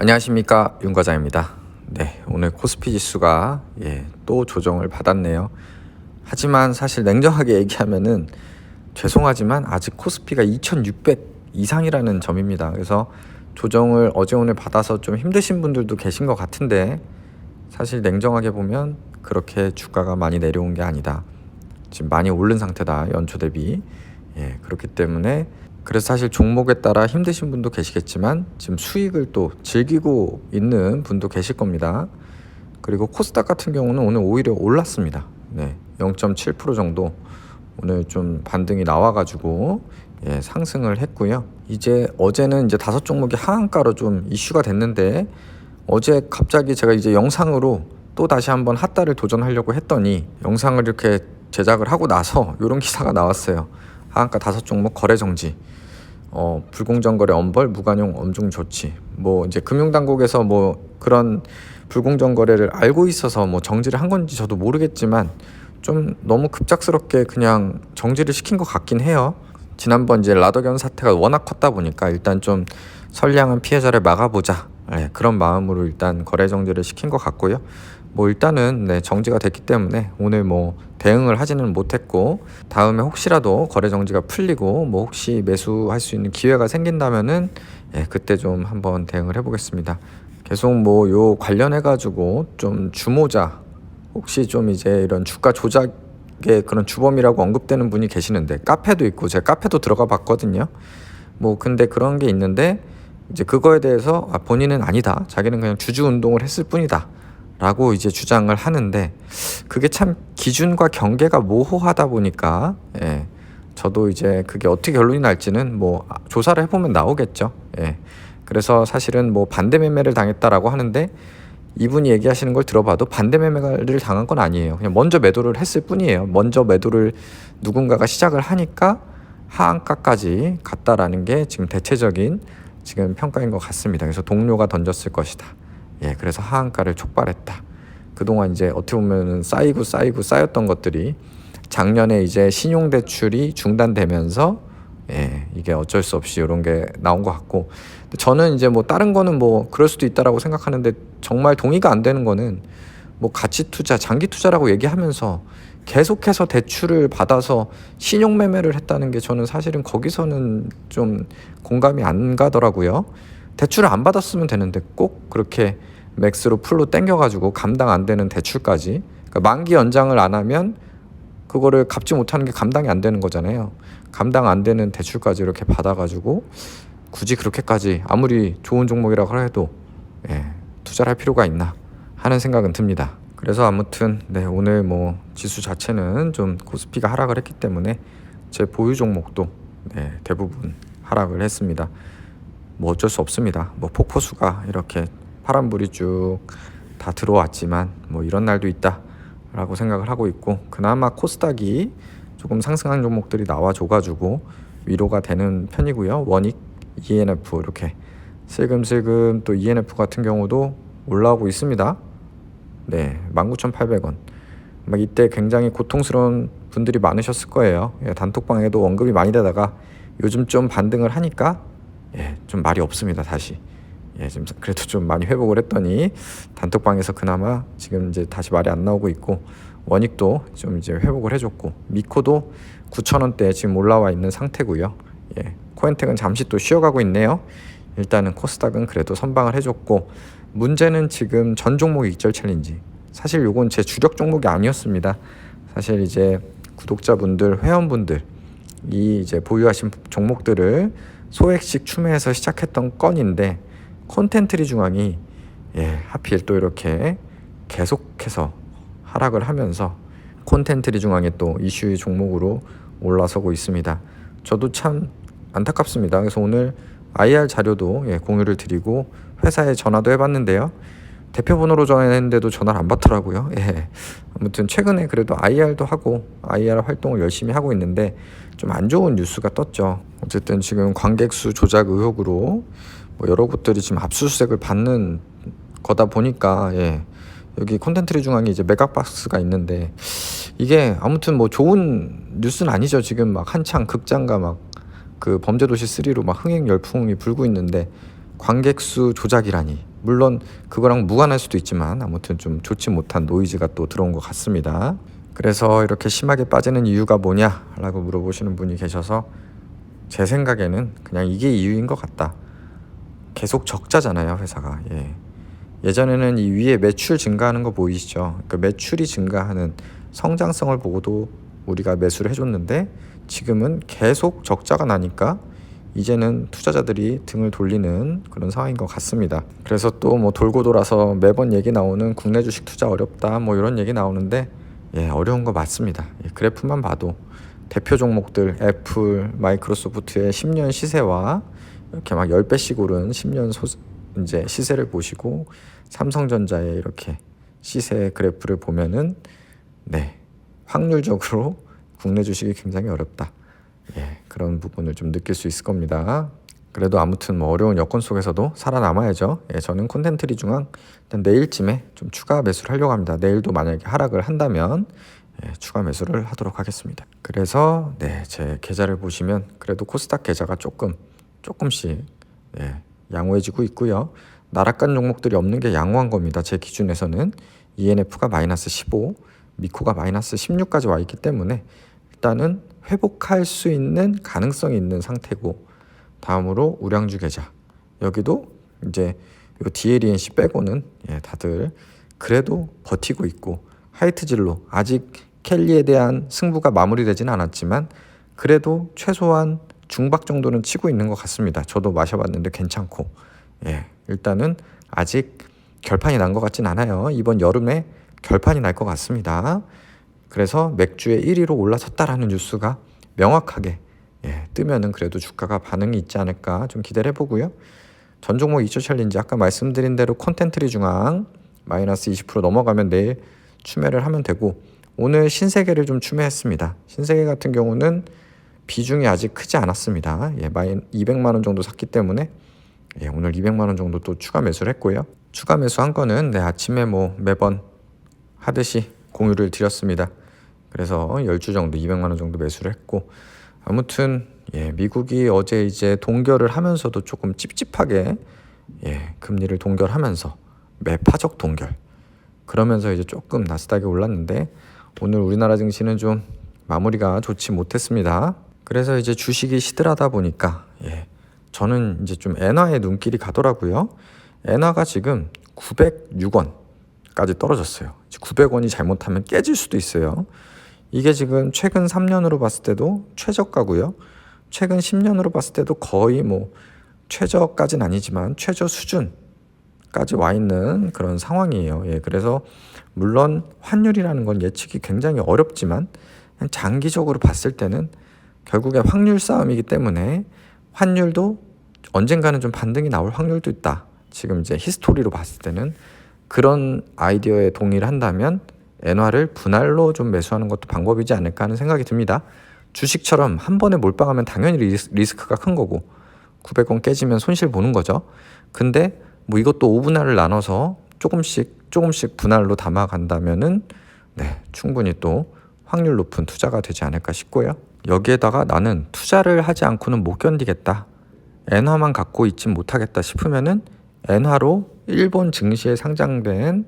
안녕하십니까 윤 과장입니다. 네 오늘 코스피 지수가 예, 또 조정을 받았네요. 하지만 사실 냉정하게 얘기하면은 죄송하지만 아직 코스피가 2,600 이상이라는 점입니다. 그래서 조정을 어제 오늘 받아서 좀 힘드신 분들도 계신 것 같은데 사실 냉정하게 보면 그렇게 주가가 많이 내려온 게 아니다. 지금 많이 오른 상태다 연초 대비. 예 그렇기 때문에 그래서 사실 종목에 따라 힘드신 분도 계시겠지만 지금 수익을 또 즐기고 있는 분도 계실 겁니다. 그리고 코스닥 같은 경우는 오늘 오히려 올랐습니다. 네, 0.7% 정도 오늘 좀 반등이 나와가지고 예, 상승을 했고요. 이제 어제는 이제 다섯 종목이 하한가로 좀 이슈가 됐는데 어제 갑자기 제가 이제 영상으로 또 다시 한번 핫다를 도전하려고 했더니 영상을 이렇게 제작을 하고 나서 이런 기사가 나왔어요. 하한가 다섯 종목 거래 정지. 어, 불공정 거래 엄벌, 무관용 엄중 조치. 뭐 이제 금융 당국에서 뭐 그런 불공정 거래를 알고 있어서 뭐 정지를 한 건지 저도 모르겠지만 좀 너무 급작스럽게 그냥 정지를 시킨 것 같긴 해요. 지난번 이제 라더견 사태가 워낙 컸다 보니까 일단 좀 선량한 피해자를 막아보자. 네, 그런 마음으로 일단 거래 정지를 시킨 것 같고요. 뭐 일단은 네, 정지가 됐기 때문에 오늘 뭐 대응을 하지는 못했고 다음에 혹시라도 거래 정지가 풀리고 뭐 혹시 매수할 수 있는 기회가 생긴다면은 예, 그때 좀 한번 대응을 해보겠습니다. 계속 뭐 요 관련해 가지고 좀 주모자 혹시 좀 이제 이런 주가 조작의 그런 주범이라고 언급되는 분이 계시는데 카페도 있고 제가 카페도 들어가 봤거든요. 뭐 근데 그런 게 있는데 이제 그거에 대해서 아, 본인은 아니다. 자기는 그냥 주주 운동을 했을 뿐이다. 라고 이제 주장을 하는데 그게 참 기준과 경계가 모호하다 보니까 예. 저도 이제 그게 어떻게 결론이 날지는 뭐 조사를 해보면 나오겠죠. 예. 그래서 사실은 뭐 반대 매매를 당했다라고 하는데 이분이 얘기하시는 걸 들어봐도 반대 매매를 당한 건 아니에요. 그냥 먼저 매도를 했을 뿐이에요. 먼저 매도를 누군가가 시작을 하니까 하한가까지 갔다라는 게 지금 대체적인 지금 평가인 것 같습니다. 그래서 동료가 던졌을 것이다. 예, 그래서 하한가를 촉발했다. 그동안 이제 어떻게 보면은 쌓이고 쌓이고 쌓였던 것들이 작년에 이제 신용대출이 중단되면서 예, 이게 어쩔 수 없이 이런 게 나온 것 같고 저는 이제 뭐 다른 거는 뭐 그럴 수도 있다라고 생각하는데 정말 동의가 안 되는 거는 뭐 가치 투자, 장기 투자라고 얘기하면서 계속해서 대출을 받아서 신용 매매를 했다는 게 저는 사실은 거기서는 좀 공감이 안 가더라고요. 대출을 안 받았으면 되는데 꼭 그렇게 맥스로 풀로 땡겨가지고 감당 안 되는 대출까지 그러니까 만기 연장을 안 하면 그거를 갚지 못하는 게 감당이 안 되는 거잖아요. 감당 안 되는 대출까지 이렇게 받아가지고 굳이 그렇게까지 아무리 좋은 종목이라고 해도 예, 투자를 할 필요가 있나 하는 생각은 듭니다. 그래서 아무튼 네, 오늘 뭐 지수 자체는 좀 코스피가 하락을 했기 때문에 제 보유 종목도 네, 대부분 하락을 했습니다. 뭐 어쩔 수 없습니다. 뭐 폭포수가 이렇게 파란불이 쭉 다 들어왔지만 뭐 이런 날도 있다라고 생각을 하고 있고 그나마 코스닥이 조금 상승한 종목들이 나와줘가지고 위로가 되는 편이고요. 원익, ENF 이렇게 슬금슬금 또 ENF 같은 경우도 올라오고 있습니다. 네, 19,800원. 막 이때 굉장히 고통스러운 분들이 많으셨을 거예요. 예, 단톡방에도 언급이 많이 되다가 요즘 좀 반등을 하니까 예, 좀 말이 없습니다. 다시. 예, 지금 그래도 좀 많이 회복을 했더니 단톡방에서 그나마 지금 이제 다시 말이 안 나오고 있고 원익도 좀 이제 회복을 해줬고 미코도 9,000원대에 지금 올라와 있는 상태고요. 예, 코엔텍은 잠시 또 쉬어가고 있네요. 일단은 코스닥은 그래도 선방을 해줬고 문제는 지금 전 종목 익절 챌린지 사실 요건 제 주력 종목이 아니었습니다. 사실 이제 구독자분들 회원분들 이 이제 보유하신 종목들을 소액씩 추매해서 시작했던 건인데 콘텐트리 중앙이 예, 하필 또 이렇게 계속해서 하락을 하면서 콘텐트리 중앙이 또 이슈의 종목으로 올라서고 있습니다. 저도 참 안타깝습니다. 그래서 오늘 IR 자료도 예, 공유를 드리고 회사에 전화도 해봤는데요. 대표 번호로 전화했는데도 전화를 안 받더라고요. 예. 아무튼 최근에 그래도 IR도 하고 IR 활동을 열심히 하고 있는데 좀 안 좋은 뉴스가 떴죠. 어쨌든 지금 관객 수 조작 의혹으로 뭐 여러 곳들이 지금 압수수색을 받는 거다 보니까 예. 여기 콘텐츠리 중앙에 이제 메가박스가 있는데 이게 아무튼 뭐 좋은 뉴스는 아니죠. 지금 막 한창 극장가 막 그 범죄도시 3로 막 흥행 열풍이 불고 있는데 관객 수 조작이라니 물론 그거랑 무관할 수도 있지만 아무튼 좀 좋지 못한 노이즈가 또 들어온 것 같습니다. 그래서 이렇게 심하게 빠지는 이유가 뭐냐라고 물어보시는 분이 계셔서 제 생각에는 그냥 이게 이유인 것 같다. 계속 적자잖아요, 회사가. 예. 예전에는 이 위에 매출 증가하는 거 보이시죠? 그 매출이 증가하는 성장성을 보고도 우리가 매수를 해줬는데 지금은 계속 적자가 나니까 이제는 투자자들이 등을 돌리는 그런 상황인 것 같습니다. 그래서 또 뭐 돌고 돌아서 매번 얘기 나오는 국내 주식 투자 어렵다 뭐 이런 얘기 나오는데 예, 어려운 거 맞습니다. 예, 그래프만 봐도 대표 종목들 애플, 마이크로소프트의 10년 시세와 이렇게 막 10배씩 오른 10년 소, 이제 시세를 보시고 삼성전자의 이렇게 시세 그래프를 보면은 네, 확률적으로 국내 주식이 굉장히 어렵다. 예, 그런 부분을 좀 느낄 수 있을 겁니다. 그래도 아무튼 뭐 어려운 여건 속에서도 살아남아야죠. 예, 저는 콘텐트리 중앙 일단 내일쯤에 좀 추가 매수를 하려고 합니다. 내일도 만약에 하락을 한다면 예, 추가 매수를 하도록 하겠습니다. 그래서 네, 제 계좌를 보시면 그래도 코스닥 계좌가 조금 조금씩 예, 양호해지고 있고요. 나락간 종목들이 없는 게 양호한 겁니다. 제 기준에서는 ENF가 마이너스 15, 미코가 마이너스 16까지 와 있기 때문에 일단은 회복할 수 있는 가능성이 있는 상태고 다음으로 우량주 계좌 여기도 이제 요 DLENC 빼고는 예, 다들 그래도 버티고 있고 하이트질로 아직 켈리에 대한 승부가 마무리되지는 않았지만 그래도 최소한 중박 정도는 치고 있는 것 같습니다. 저도 마셔봤는데 괜찮고 예, 일단은 아직 결판이 난 것 같진 않아요. 이번 여름에 결판이 날 것 같습니다. 그래서 맥주의 1위로 올라섰다라는 뉴스가 명확하게 예, 뜨면은 그래도 주가가 반응이 있지 않을까 좀 기대를 해보고요. 전 종목 2초 챌린지 아까 말씀드린 대로 콘텐트리 중앙 마이너스 20% 넘어가면 내일 추매를 하면 되고 오늘 신세계를 좀 추매했습니다. 신세계 같은 경우는 비중이 아직 크지 않았습니다. 예, 마이 200만 원 정도 샀기 때문에 예, 오늘 200만 원 정도 또 추가 매수를 했고요. 추가 매수한 거는 네, 아침에 뭐 매번 하듯이 공유를 드렸습니다. 그래서 10주 정도 200만 원 정도 매수를 했고 아무튼 예, 미국이 어제 이제 동결을 하면서도 조금 찝찝하게 예, 금리를 동결하면서 매파적 동결 그러면서 이제 조금 나스닥이 올랐는데 오늘 우리나라 증시는 좀 마무리가 좋지 못했습니다. 그래서 이제 주식이 시들하다 보니까 예, 저는 이제 좀 엔화에 눈길이 가더라고요. 엔화가 지금 906원까지 떨어졌어요. 900원이 잘못하면 깨질 수도 있어요. 이게 지금 최근 3년으로 봤을 때도 최저가고요. 최근 10년으로 봤을 때도 거의 뭐 최저까지는 아니지만 최저 수준까지 와 있는 그런 상황이에요. 예, 그래서 물론 환율이라는 건 예측이 굉장히 어렵지만 장기적으로 봤을 때는 결국에 확률 싸움이기 때문에 환율도 언젠가는 좀 반등이 나올 확률도 있다. 지금 이제 히스토리로 봤을 때는 그런 아이디어에 동의를 한다면 엔화를 분할로 좀 매수하는 것도 방법이지 않을까 하는 생각이 듭니다. 주식처럼 한 번에 몰빵하면 당연히 리스크가 큰 거고 900원 깨지면 손실 보는 거죠. 근데 뭐 이것도 5분할을 나눠서 조금씩 조금씩 분할로 담아 간다면은 네, 충분히 또 확률 높은 투자가 되지 않을까 싶고요. 여기에다가 나는 투자를 하지 않고는 못 견디겠다. 엔화만 갖고 있지 못하겠다 싶으면은 엔화로 일본 증시에 상장된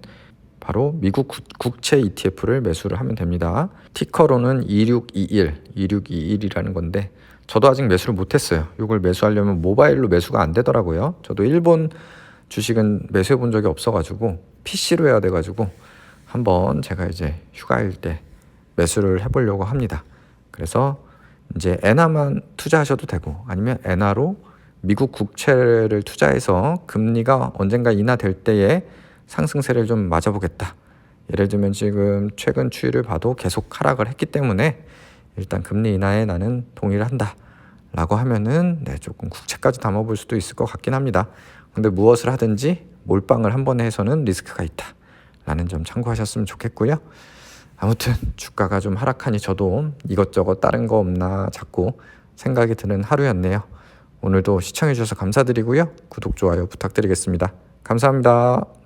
바로 미국 국채 ETF를 매수를 하면 됩니다. 티커로는 2621, 2621이라는 건데 저도 아직 매수를 못했어요. 이걸 매수하려면 모바일로 매수가 안 되더라고요. 저도 일본 주식은 매수해 본 적이 없어가지고 PC로 해야 돼가지고 한번 제가 이제 휴가일 때 매수를 해보려고 합니다. 그래서 이제 엔화만 투자하셔도 되고 아니면 엔화로 미국 국채를 투자해서 금리가 언젠가 인하될 때에 상승세를 좀 맞아보겠다. 예를 들면 지금 최근 추이를 봐도 계속 하락을 했기 때문에 일단 금리 인하에 나는 동의를 한다. 라고 하면은 네, 조금 국채까지 담아볼 수도 있을 것 같긴 합니다. 근데 무엇을 하든지 몰빵을 한 번에 해서는 리스크가 있다. 라는 점 참고하셨으면 좋겠고요. 아무튼 주가가 좀 하락하니 저도 이것저것 다른 거 없나 자꾸 생각이 드는 하루였네요. 오늘도 시청해 주셔서 감사드리고요. 구독, 좋아요 부탁드리겠습니다. 감사합니다.